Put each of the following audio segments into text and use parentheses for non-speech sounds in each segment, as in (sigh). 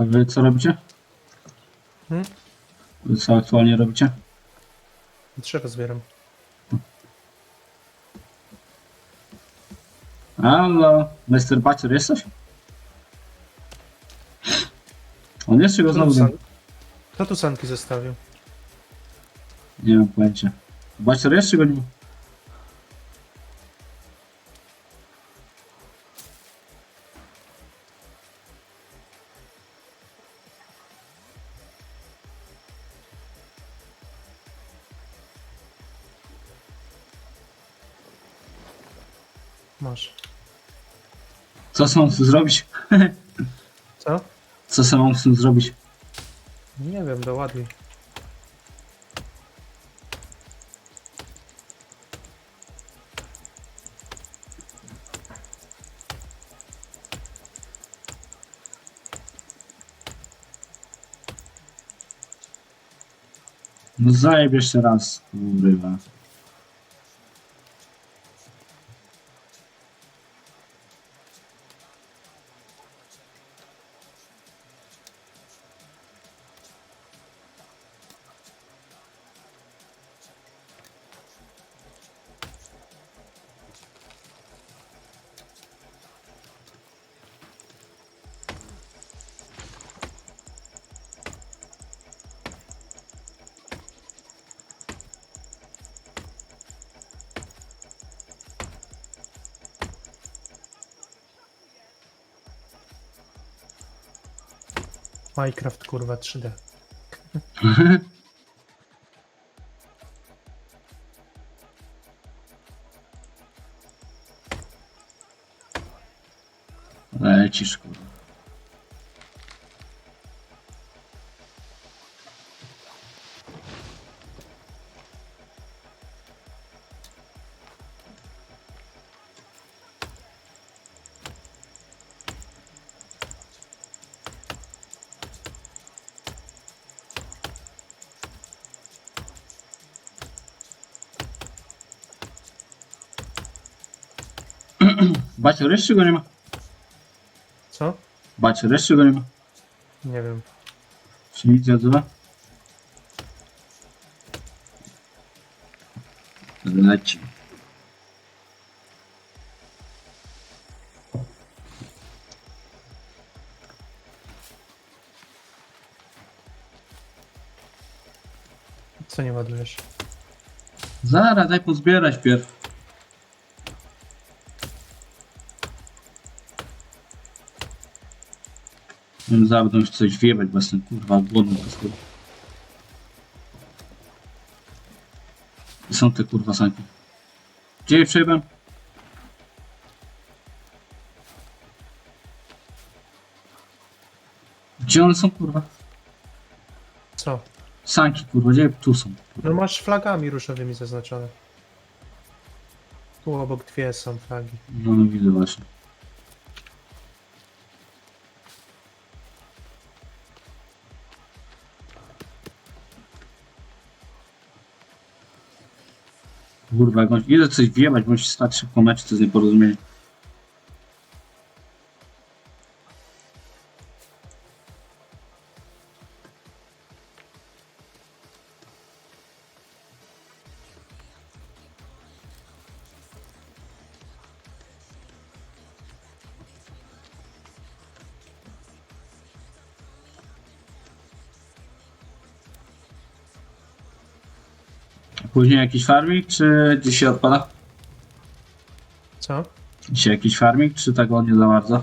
A wy co robicie? Hmm? Wy co aktualnie robicie? Drzewo zbieram. Halo, Mr. Bacior jesteś? On jest czy go Kto tu, znowu? san... Kto tu sanki zostawił? Nie mam pojęcia. Bacior jest czy go nie ma? Co są tym zrobić? (laughs) Co? Co mam z tym zrobić? Nie wiem, doładuj. No zajeb jeszcze raz, kurwa. Minecraft kurwa 3D. (laughs) Lecisz, kurwa. Bacior jeszcze go nie ma? Co? Bacior jeszcze go nie ma? Nie wiem. Czy nie odzywa? Leci. Co nie ładujesz? Zaraz, daj pozbierać pierw. Będą się coś wiebać, bo jestem kurwa głodny po prostu. Gdzie są te kurwa sanki? Gdzie je przejmę? Gdzie one są kurwa? Co? Sanki kurwa, gdzie tu są? No masz flagami różowymi zaznaczone. Tu obok dwie są flagi. No, no widzę właśnie. Kurwa, jak on idę coś wjebać, bądź stać szybko mecz, to jest nieporozumienie. Później jakiś farming, czy dzisiaj odpada? Co? Dzisiaj jakiś farming, czy tak ładnie za bardzo?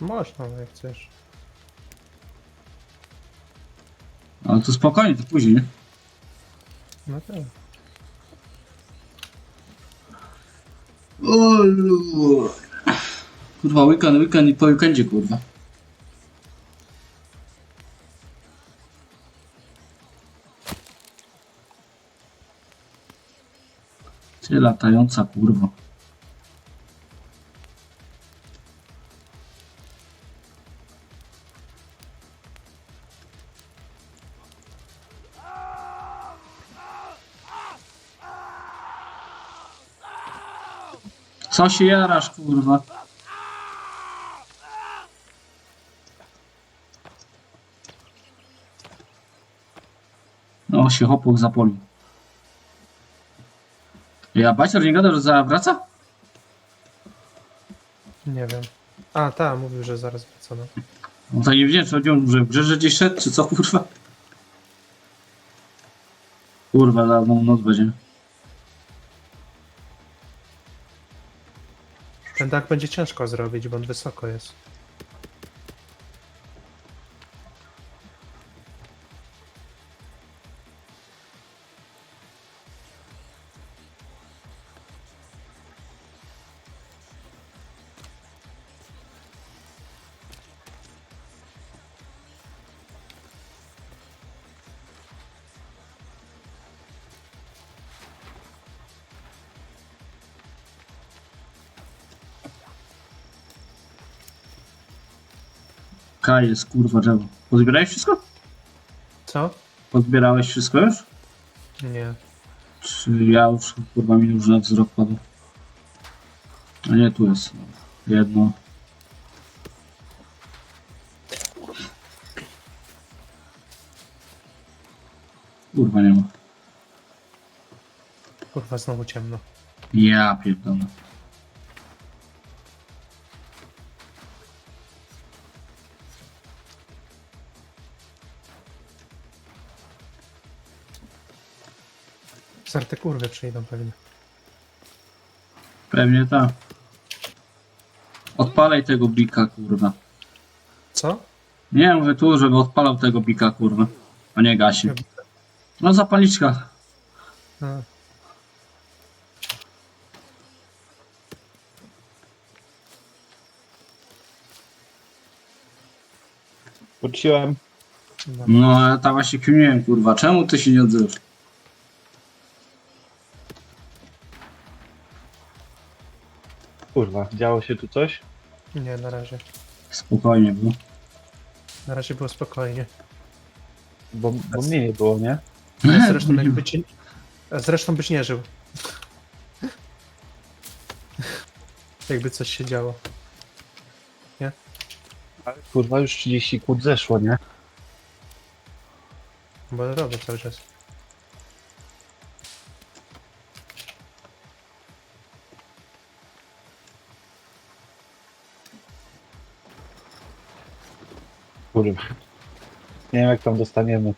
Można, jak chcesz. Ale to spokojnie, to później, nie? No tak. O, lu- Kurwa, weekend, weekend i po weekendzie, kurwa. Ty latająca kurwa. Co się jarasz, kurwa? No, się hopłoch zapoli. Ja bacior nie gadał, że zawraca? Nie wiem. A, ta, mówił, że zaraz wraca, no. To nie wiedziałem, czy chodziło, że w grze gdzieś szedł, czy co, kurwa? Kurwa, dawną noc będzie. Ten dach będzie ciężko zrobić, bo on wysoko jest. Kaj jest, kurwa, drzewo. Pozbierałeś wszystko? Co? Pozbierałeś wszystko już? Nie. Czy ja już, kurwa, mi już wzrok padł? A nie, tu jest. Jedno. Kurwa, nie ma. Kurwa, znowu ciemno. Ja pierdolę. Zarte kurwy przyjdą pewnie. Pewnie tak. Odpalaj tego bika, kurwa. Co? Nie, mówię tu, żeby odpalał tego bika, kurwa. A nie gasi. No zapalniczka. A, Wróciłem. no. No, ja tam właśnie kminiłem, kurwa. Czemu ty się nie odzywasz? Kurwa, działo się tu coś? Nie, na razie. Spokojnie było. Na razie było spokojnie. Bo, bo mnie nie było, nie? A zresztą. A zresztą byś nie żył. Jakby coś się działo. Ale kurwa, już 30 kłód zeszło, nie? Bo robię cały czas. Kurwa. Nie wiem jak tam dostaniemy.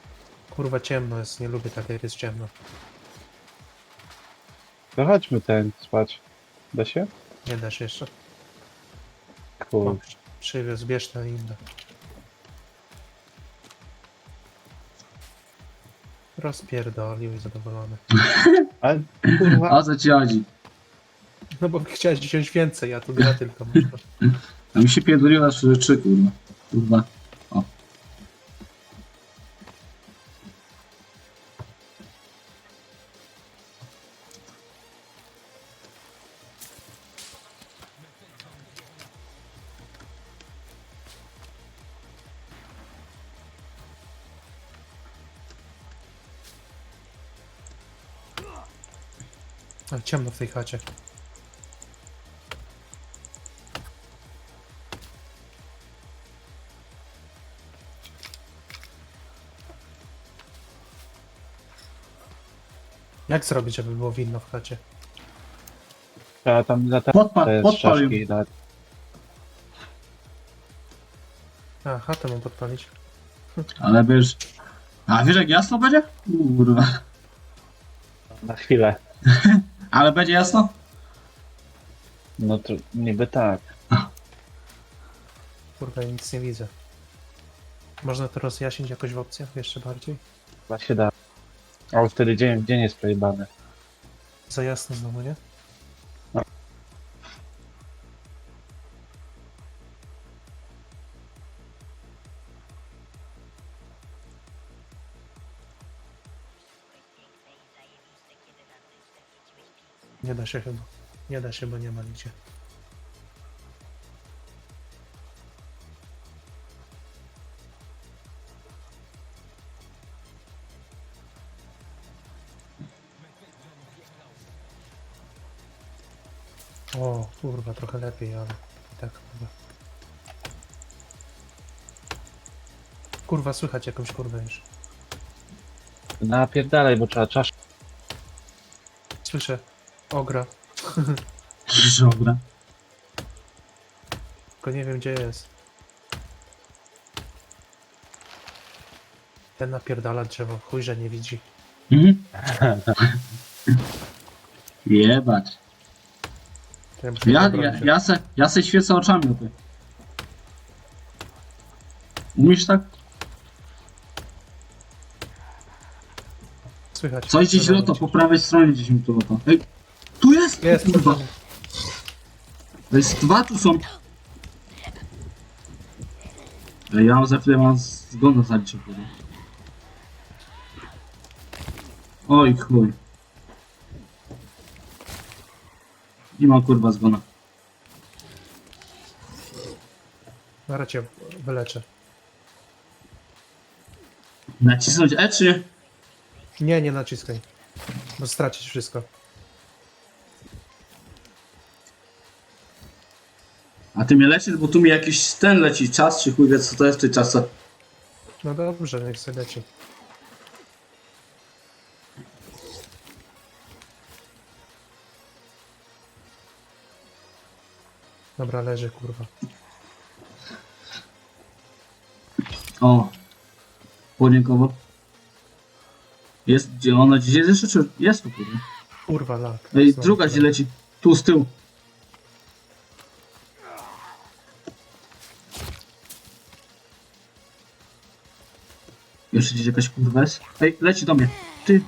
Kurwa ciemno jest, nie lubię tak jak jest ciemno. To chodźmy ten spać. Da się? Nie dasz jeszcze. Kurwa. przy- przywiózł, bierz. Rozpierdolił i zadowolony. (laughs) Ale kurwa. O co ci chodzi? No bo chciałeś wziąć więcej, a tu dwa tylko można. (laughs) A mi się pierdoliła trzy rzeczy, kurwa. Kurwa. Ale ciemno w tej chacie. Jak zrobić, żeby było widno w chacie? Trzeba tam Podpa te podpalił. szaszki dać. A, chatę mam podpalić. Ale wiesz... A wiesz jak jasno będzie? Kurwa. Na chwilę. (laughs) Ale będzie jasno? No to niby tak. Kurwa, ja nic nie widzę. Można to rozjaśnić jakoś w opcjach jeszcze bardziej? Chyba się da. Ale wtedy dzień, dzień jest przejebany. Za jasno znowu, nie? Nie da się chyba. Nie da się, bo nie ma nigdzie. O, kurwa, trochę lepiej, ale i tak kurwa. Kurwa, słychać jakąś kurwę już. Napierdalaj, bo trzeba czasz. Słyszę. Ogra. Dobra. Tylko nie wiem gdzie jest. Ten napierdala drzewo. Chuj, że nie widzi. Mhm. Jebać. Ja, muszę Ja, ja, se, ja se świecę oczami o ty. Umiesz tak? Słychać. Coś gdzieś robić. po prawej stronie gdzieś mi tu loto. Ej, jest! Kurwa. To jest dwa tu są. Ej, ja mam za chwilę mam zgon na kurwa. Oj chuj. Nie mam kurwa zgona. Zaraz cię wyleczę. Nacisnąć E czy nie? Nie, nie naciskaj. Bo stracisz wszystko. A ty mnie lecisz, bo tu mi jakiś ten leci, czas czy chuj wie co to jest tej czasce. No dobrze, niech sobie leci. Dobra, leży, kurwa. O. Płonienkowo. Jest, gdzie ona gdzieś jest jeszcze, czy jest tu kurwa? Kurwa, lak. Ej, druga gdzie leci. Tu z tyłu. Jeszcze gdzieś jakaś kurwa jest. Ej, leci do mnie. Ty.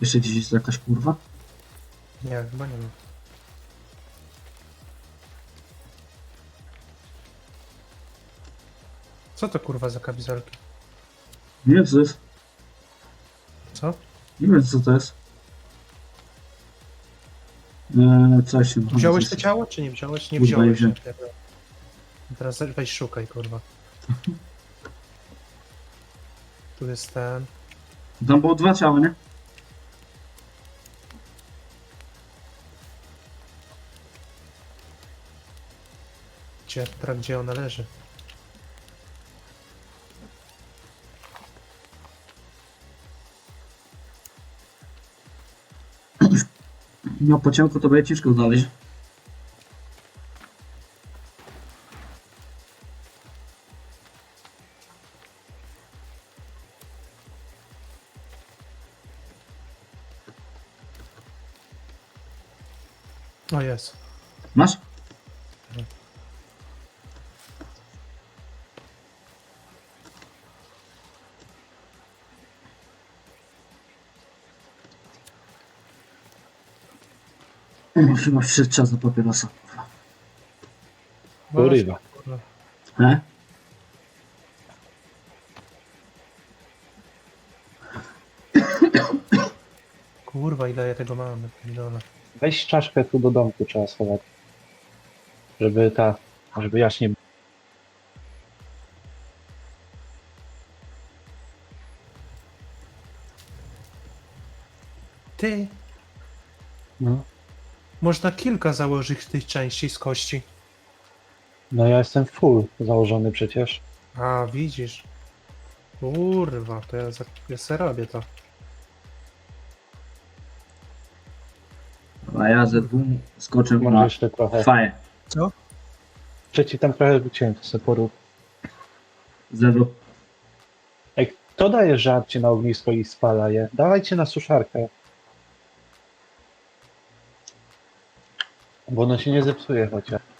Jeszcze gdzieś jest jakaś kurwa? Nie, chyba nie ma. Co to kurwa za kamizelki? Nie to jest. Co? Nie wiem co to jest. Eee, coś się Wziąłeś to ciało, czy nie wziąłeś? Nie Kurwa, nie wziąłeś. wziąłem. Dobra. Teraz weź szukaj, kurwa. (laughs) Tu jest ten. Tam było dwa ciała, nie? Gdzie, teraz gdzie ona leży? No po ciałku to będzie ciężko znaleźć. O, jest. Masz? O, chyba przyszedł czas na papierosa. Kurwa. Kurwa. He? Kurwa, ile ja tego mam dole. Weź czaszkę tu do domku trzeba schować. Żeby ta, żeby jaśnie... Ty. Można kilka założyć tych części z kości. no ja jestem full założony przecież. A, widzisz. Kurwa, to ja, za, ja se robię to. A ja ze dwóch skoczę na jeszcze trochę. faję. Co? Przeci tam trochę wyciąłem, to sobie porób. Zero. Ej, kto daje żarcie na ognisko i spala je? Dawajcie na suszarkę. Bo ono się nie zepsuje chociaż.